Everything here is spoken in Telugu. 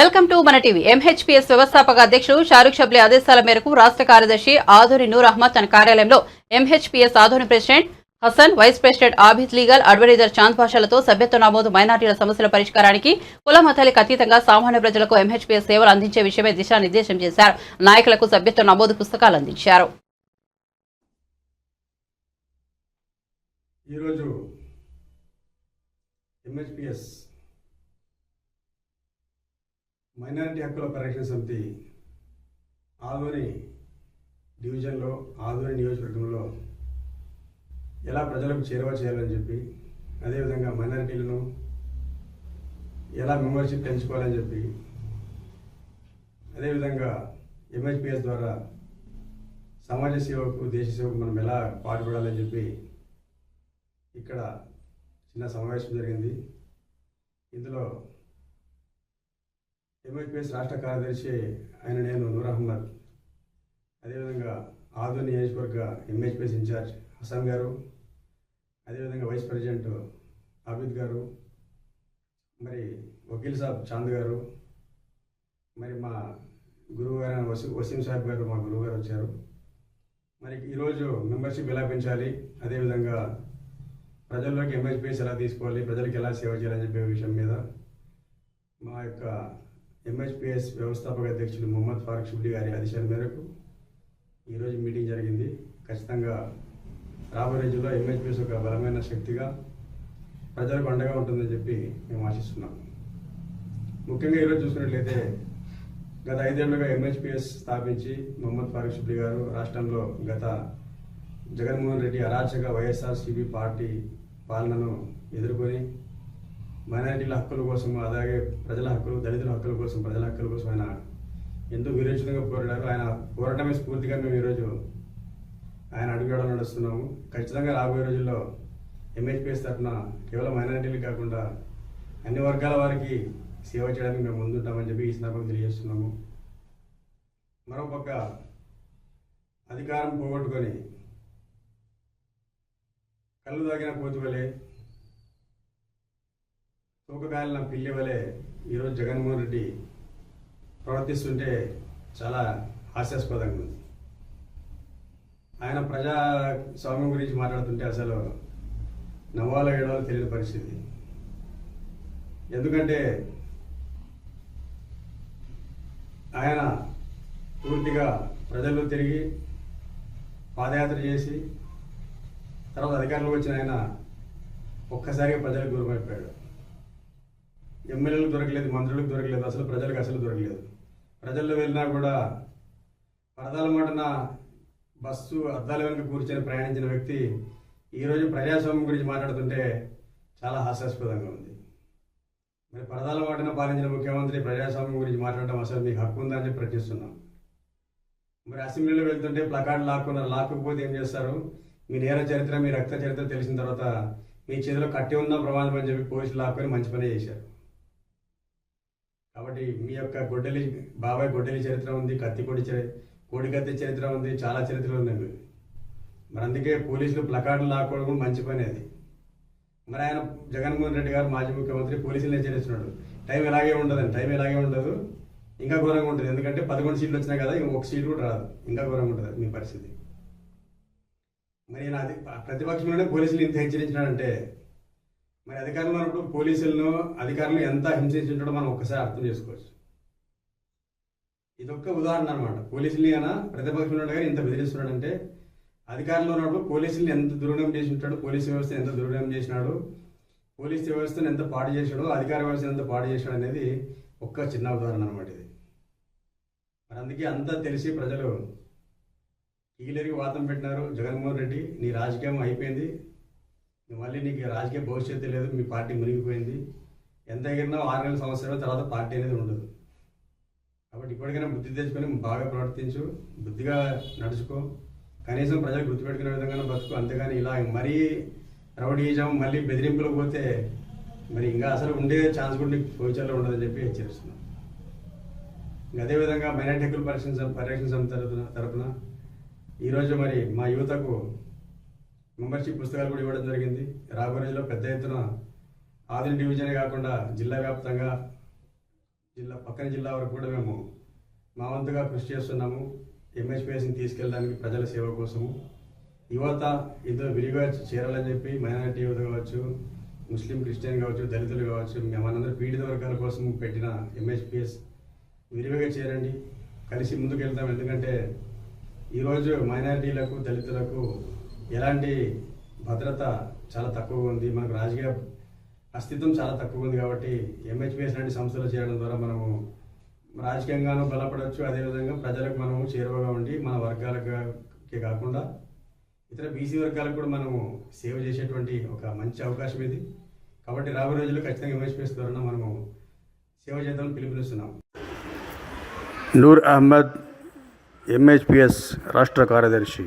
వెల్కమ్ టు మన టీవీ. ఎంహెచ్పీఎస్ వ్యవస్థాపక అధ్యక్షుడు షారుఖ్ షబ్లీ ఆదేశాల మేరకు రాష్ట్ర కార్యదర్శి ఆధురి నూర్ అహ్మద్ తన కార్యాలయంలో MHPS Adoni president Hasan vice president Abid legal adviser Chand భాషలతో సభ్యత్వ నమోదు మైనార్టీల సమస్యల పరిష్కారానికి కుల మతాలకు అతీతంగా సామాన్య ప్రజలకు ఎంహెచ్పీఎస్ సేవలు అందించే విషయమై దిశానిర్దేశం చేశారు. నాయకులకు సభ్యత్వ నమోదు పుస్తకాలు అందించారు. ఈరోజు ఎంహెచ్పిఎస్ మైనారిటీ హక్కుల పరిరక్షణ సమితి ఆదోని డివిజన్లో ఆదోని నియోజకవర్గంలో ఎలా ప్రజలకు చేరువ చేయాలని చెప్పి అదేవిధంగా మైనారిటీలను ఎలా మెంబర్షిప్ పెంచుకోవాలని చెప్పి అదేవిధంగా ఎంహెచ్పిఎస్ ద్వారా సమాజ సేవకు దేశ సేవకు మనం ఎలా పాటుపడాలని చెప్పి ఇక్కడ చిన్న సమావేశం జరిగింది. ఇందులో ఎంఎస్పిఎస్ రాష్ట్ర కార్యదర్శి ఆయన నేను నూర్ అహ్మద్ అదేవిధంగా ఆదు నియోజకవర్గ ఎంహెచ్పిఎస్ ఇన్ఛార్జ్ హసన్ గారు. అదేవిధంగా వైస్ ప్రెసిడెంట్ ఆబిద్ గారు. మరి వకీల్ సాబ్ చాంద్ గారు. మరి మా గురువు గారు వసీ వసీం సాహెబ్ గారు మా గురువు గారు వచ్చారు. మరి ఈరోజు మెంబర్షిప్ ఎలా పెంచాలి? అదేవిధంగా ప్రజల్లోకి ఎంహెచ్పిఎస్ ఎలా తీసుకోవాలి? ప్రజలకు ఎలా సేవ చేయాలని చెప్పే విషయం మీద మా యొక్క ఎంహెచ్పిఎస్ వ్యవస్థాపక అధ్యక్షులు మొహమ్మద్ ఫారూక్ షిబ్లీ గారి ఆదేశాల మేరకు ఈరోజు మీటింగ్ జరిగింది. ఖచ్చితంగా రాబోయే రోజుల్లో ఎంహెచ్పిఎస్ ఒక బలమైన శక్తిగా ప్రజలకు అండగా ఉంటుందని చెప్పి మేము ఆశిస్తున్నాం. ముఖ్యంగా ఈరోజు చూసినట్లయితే గత ఐదేళ్ళుగా ఎంహెచ్పిఎస్ స్థాపించి మొహమ్మద్ ఫారూక్ షిబ్లీ గారు రాష్ట్రంలో గత జగన్మోహన్ రెడ్డి అరాచక వైఎస్ఆర్సీపీ పార్టీ పాలనను ఎదుర్కొని మైనారిటీల హక్కుల కోసం అలాగే ప్రజల హక్కులు దళితుల హక్కుల కోసం ప్రజల హక్కుల కోసం ఆయన ఎంతో విరోచితంగా పోరాడారు. ఆయన పోరాటమే స్ఫూర్తిగా మేము ఈరోజు ఆయన అడుగుజాడలు నడుస్తున్నాము. ఖచ్చితంగా రాబోయే రోజుల్లో ఎంహెచ్పిఎస్ తరఫున కేవలం మైనారిటీలు కాకుండా అన్ని వర్గాల వారికి సేవ చేయడానికి మేము ముందుంటామని చెప్పి ఈ సందర్భంగా తెలియజేస్తున్నాము. మరోపక్క అధికారం పోగొట్టుకొని కళ్ళు తాగిన కోతి తూకగాలిన పిల్లి వలె ఈరోజు జగన్మోహన్ రెడ్డి ప్రవర్తిస్తుంటే చాలా హాస్యాస్పదంగా ఉంది. ఆయన ప్రజా స్వామ్యం గురించి మాట్లాడుతుంటే అసలు నవ్వాలో ఏడవాలో తెలియని పరిస్థితి. ఎందుకంటే ఆయన పూర్తిగా ప్రజల్లో తిరిగి పాదయాత్ర చేసి తర్వాత అధికారంలోకి వచ్చిన ఆయన ఒక్కసారిగా ప్రజలకు దూరం ఎమ్మెల్యేలకు దొరకలేదు మంత్రులకు దొరకలేదు అసలు ప్రజలకు అసలు దొరకలేదు. ప్రజల్లో వెళ్ళినా కూడా పరదాల మాటన బస్సు అద్దాల వెనుక కూర్చొని ప్రయాణించిన వ్యక్తి ఈరోజు ప్రజాస్వామ్యం గురించి మాట్లాడుతుంటే చాలా హాస్యాస్పదంగా ఉంది. మరి పరదాల మాటన పాలించిన ముఖ్యమంత్రి ప్రజాస్వామ్యం గురించి మాట్లాడడం అసలు మీకు హక్కు ఉందని చెప్పి ప్రశ్నిస్తున్నాం. మరి అసెంబ్లీలో వెళ్తుంటే ప్లకార్డు లాక్కున్నారు లాక్కుపోతే ఏం చేస్తారు? మీ నేర చరిత్ర మీ రక్త చరిత్ర తెలిసిన తర్వాత మీ చేతిలో కట్టి ఉన్న ప్రమాదం అని చెప్పి పోలీసులు లాక్కొని మంచి పని చేశారు. కాబట్టి మీ యొక్క గొడ్డలి బాబాయ్ గొడ్డలి చరిత్ర ఉంది కత్తి కొడి చరి కోడి కత్తి చరిత్ర ఉంది చాలా చరిత్రలు ఉన్నాయి మరి అందుకే పోలీసులు ప్లకార్డులు లాక్కోవడం మంచి పని అది. మరి ఆయన జగన్మోహన్ రెడ్డి గారు మాజీ ముఖ్యమంత్రి పోలీసులు హెచ్చరిస్తున్నాడు టైం ఇలాగే ఉండదండి టైం ఇలాగే ఉండదు. ఇంకా ఘోరంగా ఉంటుంది. ఎందుకంటే పదకొండు సీట్లు వచ్చినాయి కదా ఇంక ఒక సీట్ కూడా రాదు. ఇంకా ఘోరంగా ఉంటుంది మీ పరిస్థితి. మరి నాది ప్రతిపక్షంలోనే పోలీసులు ఇంత హెచ్చరించినాడంటే మరి అధికారులు ఉన్నప్పుడు పోలీసులను అధికారులు ఎంత హింసించుంటాడో మనం ఒక్కసారి అర్థం చేసుకోవచ్చు. ఇదొక్క ఉదాహరణ అనమాట పోలీసులు అయినా ప్రతిపక్షంలో కానీ ఇంత బెదిరిస్తున్నాడంటే అధికారంలో ఉన్నప్పుడు పోలీసుల్ని ఎంత దుర్వినియోగం చేసి ఉంటాడు పోలీస్ వ్యవస్థ ఎంత దుర్వినియోగం చేసినాడు పోలీస్ వ్యవస్థను ఎంత పాడు చేశాడో అధికార వ్యవస్థను ఎంత పాడు చేశాడు అనేది ఒక్క చిన్న ఉదాహరణ అనమాట ఇది. మరి అందుకే అంతా తెలిసి ప్రజలు కీలరికి వాతం పెట్టినారు జగన్మోహన్ రెడ్డి. నీ రాజకీయం అయిపోయింది. మళ్ళీ నీకు రాజకీయ భవిష్యత్తు లేదు మీ పార్టీ మునిగిపోయింది. ఎంత ఎగిరినా ఆరు నెలల సంవత్సరాల తర్వాత పార్టీ అనేది ఉండదు. కాబట్టి ఇప్పటికైనా బుద్ధి తెచ్చుకొని బాగా ప్రవర్తించు బుద్ధిగా నడుచుకో. కనీసం ప్రజలు గుర్తుపెట్టుకునే విధంగా బతుకు. అంతేగాని ఇలా మరీ రౌడీజం మళ్ళీ బెదిరింపులకు పోతే మరి ఇంకా అసలు ఉండే ఛాన్స్ కూడా నీకు ఫ్యూచర్లో ఉండదని చెప్పి హెచ్చరిస్తున్నాం. ఇంకా అదేవిధంగా మైనార్టీ హక్కులు పరిరక్షణ సం- పరిరక్షణ సమితి తరపున తరపున ఈరోజు మరి మా యువతకు మెంబర్షిప్ పుస్తకాలు కూడా ఇవ్వడం జరిగింది. రాబోయే రోజుల్లో పెద్ద ఎత్తున ఆదిని డివిజనే కాకుండా జిల్లా వ్యాప్తంగా జిల్లా పక్కన జిల్లా వరకు కూడా మేము మా వంతుగా కృషి చేస్తున్నాము. ఎంహెచ్పిఎస్ని తీసుకెళ్ళడానికి ప్రజల సేవ కోసము. యువత ఇందులో విరిగా చేరాలని చెప్పి మైనారిటీ యువత కావచ్చు ముస్లిం క్రిస్టియన్ కావచ్చు దళితులు కావచ్చు మనందరూ పీడిత వర్గాల కోసం పెట్టిన ఎంహెచ్పిఎస్ విరివిగా చేరండి. కలిసి ముందుకు వెళ్తాం ఎందుకంటే ఈరోజు మైనారిటీలకు దళితులకు ఎలాంటి భద్రత చాలా తక్కువగా ఉంది. మనకు రాజకీయ అస్తిత్వం చాలా తక్కువ ఉంది కాబట్టి ఎంహెచ్పిఎస్ లాంటి సంస్థలు చేయడం ద్వారా మనము రాజకీయంగానూ బలపడవచ్చు అదేవిధంగా ప్రజలకు మనము చేరువగా ఉండి మన వర్గాలకే కాకుండా ఇతర బీసీ వర్గాలకు కూడా మనము సేవ చేసేటువంటి ఒక మంచి అవకాశం ఇది. కాబట్టి రాబోయే రోజుల్లో ఖచ్చితంగా ఎంహెచ్పిఎస్ ద్వారా మనము సేవ చేద్దామని పిలుపునిస్తున్నాం నూర్ అహ్మద్ ఎంహెచ్పిఎస్ రాష్ట్ర కార్యదర్శి.